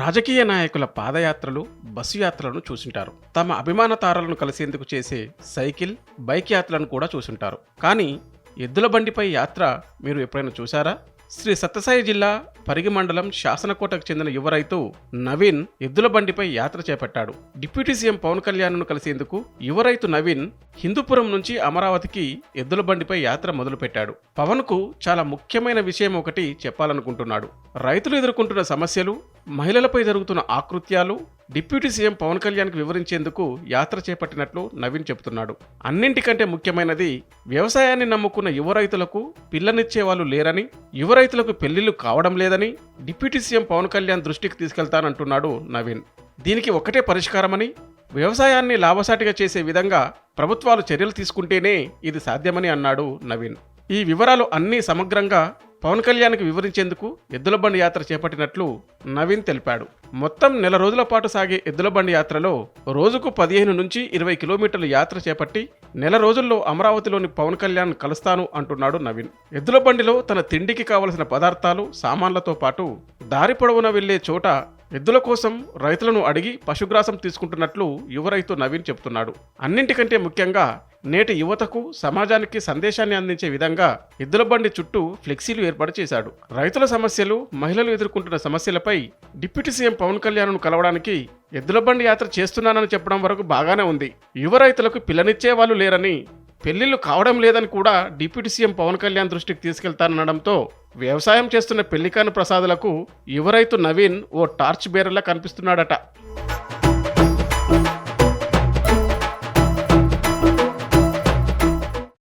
రాజకీయ నాయకుల పాదయాత్రలు బస్సు యాత్రలను చూసుంటారు. తమ అభిమాన తారలను కలిసేందుకు చేసే సైకిల్ బైక్ యాత్రలను కూడా చూసుంటారు. కానీ ఎద్దుల బండిపై యాత్ర మీరు ఎప్పుడైనా చూసారా శ్రీ సత్యసాయి జిల్లా పరిగి మండలం శాసనకోటకు చెందిన యువ రైతు నవీన్ ఎద్దుల బండిపై యాత్ర చేపట్టాడు. డిప్యూటీ సీఎం పవన్ కళ్యాణ్ను కలిసేందుకు యువ రైతు నవీన్ హిందూపురం నుంచి అమరావతికి ఎద్దుల బండిపై యాత్ర మొదలుపెట్టాడు. పవన్కు చాలా ముఖ్యమైన విషయం ఒకటి చెప్పాలనుకుంటున్నాడు. రైతులు ఎదుర్కొంటున్న సమస్యలు మహిళలపై జరుగుతున్న ఆకృత్యాలు డిప్యూటీ సీఎం పవన్ కళ్యాణ్కి వివరించేందుకు యాత్ర చేపట్టినట్లు నవీన్ చెబుతున్నాడు. అన్నింటికంటే ముఖ్యమైనది వ్యవసాయాన్ని నమ్ముకున్న యువ రైతులకు పిల్లనిచ్చే వాళ్ళు లేరని యువ రైతులకు పెళ్ళిళ్ళు కావడం లేదని డిప్యూటీ సీఎం పవన్ కళ్యాణ్ దృష్టికి తీసుకెళ్తానంటున్నాడు నవీన్. దీనికి ఒకటే పరిష్కారమని వ్యవసాయాన్ని లాభసాటిగా చేసే విధంగా ప్రభుత్వాలు చర్యలు తీసుకుంటేనే ఇది సాధ్యమని అన్నాడు నవీన్. ఈ వివరాలు అన్నీ సమగ్రంగా పవన్ కళ్యాణ్కి వివరించేందుకు ఎద్దుల బండి యాత్ర చేపట్టినట్లు నవీన్ తెలిపాడు. మొత్తం నెల రోజుల పాటు సాగే ఎద్దుల బండి యాత్రలో రోజుకు పదిహేను నుంచి ఇరవై కిలోమీటర్ల యాత్ర చేపట్టి నెల రోజుల్లో అమరావతిలోని పవన్ కళ్యాణ్ కలుస్తాను అంటున్నాడు నవీన్. ఎద్దుల బండిలో తన తిండికి కావలసిన పదార్థాలు సామాన్లతో పాటు దారి పొడవున వెళ్ళే చోట ఎద్దుల కోసం రైతులను అడిగి పశుగ్రాసం తీసుకుంటున్నట్లు యువ రైతు నవీన్ చెబుతున్నాడు. అన్నింటికంటే ముఖ్యంగా నేటి యువతకు సమాజానికి సందేశాన్ని అందించే విధంగా ఎద్దుల బండి చుట్టూ ఫ్లెక్సీలు ఏర్పాటు చేశాడు. రైతుల సమస్యలు మహిళలు ఎదుర్కొంటున్న సమస్యలపై డిప్యూటీ సీఎం పవన్ కళ్యాణ్ను కలవడానికి ఎద్దుల బండి యాత్ర చేస్తున్నానని చెప్పడం వరకు బాగానే ఉంది. యువ రైతులకు పిల్లనిచ్చే వాళ్ళు లేరని పెళ్ళిళ్ళు కావడం లేదని కూడా డిప్యూటీ సీఎం పవన్ కళ్యాణ్ దృష్టికి తీసుకెళ్తానడంతో వ్యవసాయం చేస్తున్న పెళ్ళికాను ప్రసాదులకు యువ రైతు నవీన్ ఓ టార్చ్ బేరర్లా కనిపిస్తున్నాడట.